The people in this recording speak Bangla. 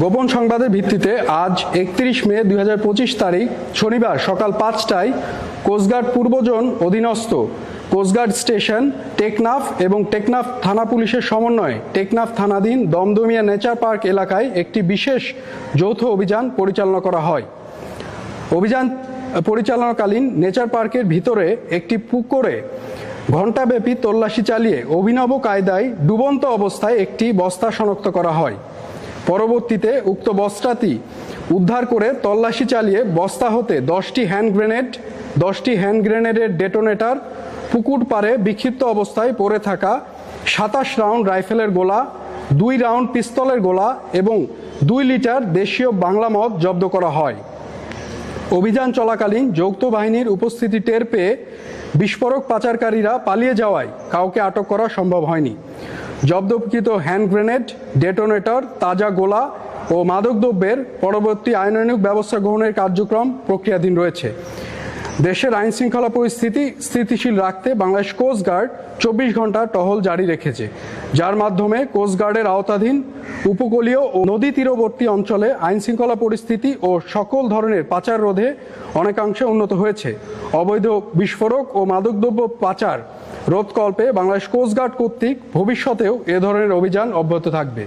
গোপন সংবাদের ভিত্তিতে আজ একত্রিশ মে দুই হাজার পঁচিশ তারিখ, শনিবার সকাল পাঁচটায় কোস্টগার্ড পূর্বজন অধীনস্থ কোস্টগার্ড স্টেশন, টেকনাফ এবং টেকনাফ থানা পুলিশের সমন্বয়ে টেকনাফ থানাধীন দমদমিয়া নেচার পার্ক এলাকায় একটি বিশেষ যৌথ অভিযান পরিচালনা করা হয়। অভিযান পরিচালনাকালীন নেচার পার্কের ভিতরে একটি পুকুরে ঘণ্টাব্যাপী তল্লাশি চালিয়ে অভিনব কায়দায় ডুবন্ত অবস্থায় একটি বস্তা শনাক্ত করা হয়। পরবর্তীতে উক্ত বস্তাটি উদ্ধার করে তল্লাশি চালিয়ে বস্তা হতে দশটি হ্যান্ড গ্রেনেড, দশটি হ্যান্ড গ্রেনেডের ডেটোনেটর পুকুর পারে বিক্ষিপ্ত অবস্থায় পড়ে থাকা সাতাশ রাউন্ড রাইফেলের গোলা, দুই রাউন্ড পিস্তলের গোলা এবং দুই লিটার দেশীয় বাংলা মদ জব্দ করা হয়। অভিযান চলাকালীন যৌথ বাহিনীর উপস্থিতি টের পেয়ে বিস্ফোরক পাচারকারীরা পালিয়ে যাওয়ায় কাউকে আটক করা সম্ভব হয়নি। জব্দকৃত হ্যান্ড গ্রেনেড, ডেটোনেটর, তাজা গোলা ও মাদকদ্রব্যের পরবর্তী আইনানুগ ব্যবস্থা গ্রহণের কার্যক্রম প্রক্রিয়াধীন রয়েছে। দেশের আইন শৃঙ্খলা পরিস্থিতি স্থিতিশীল রাখতে বাংলাদেশ কোস্ট গার্ড চব্বিশ ঘণ্টা টহল জারি রেখেছে। যার মাধ্যমে কোস্ট গার্ডের আওতাধীন উপকূলীয় ও নদী তীরবর্তী অঞ্চলে আইন শৃঙ্খলা পরিস্থিতি ও সকল ধরনের পাচার রোধে অনেকাংশে উন্নত হয়েছে। অবৈধ বিস্ফোরক ও মাদকদ্রব্য পাচার রোধকল্পে বাংলাদেশ কোস্টগার্ড কর্তৃক ভবিষ্যতেও এ ধরনের অভিযান অব্যাহত থাকবে।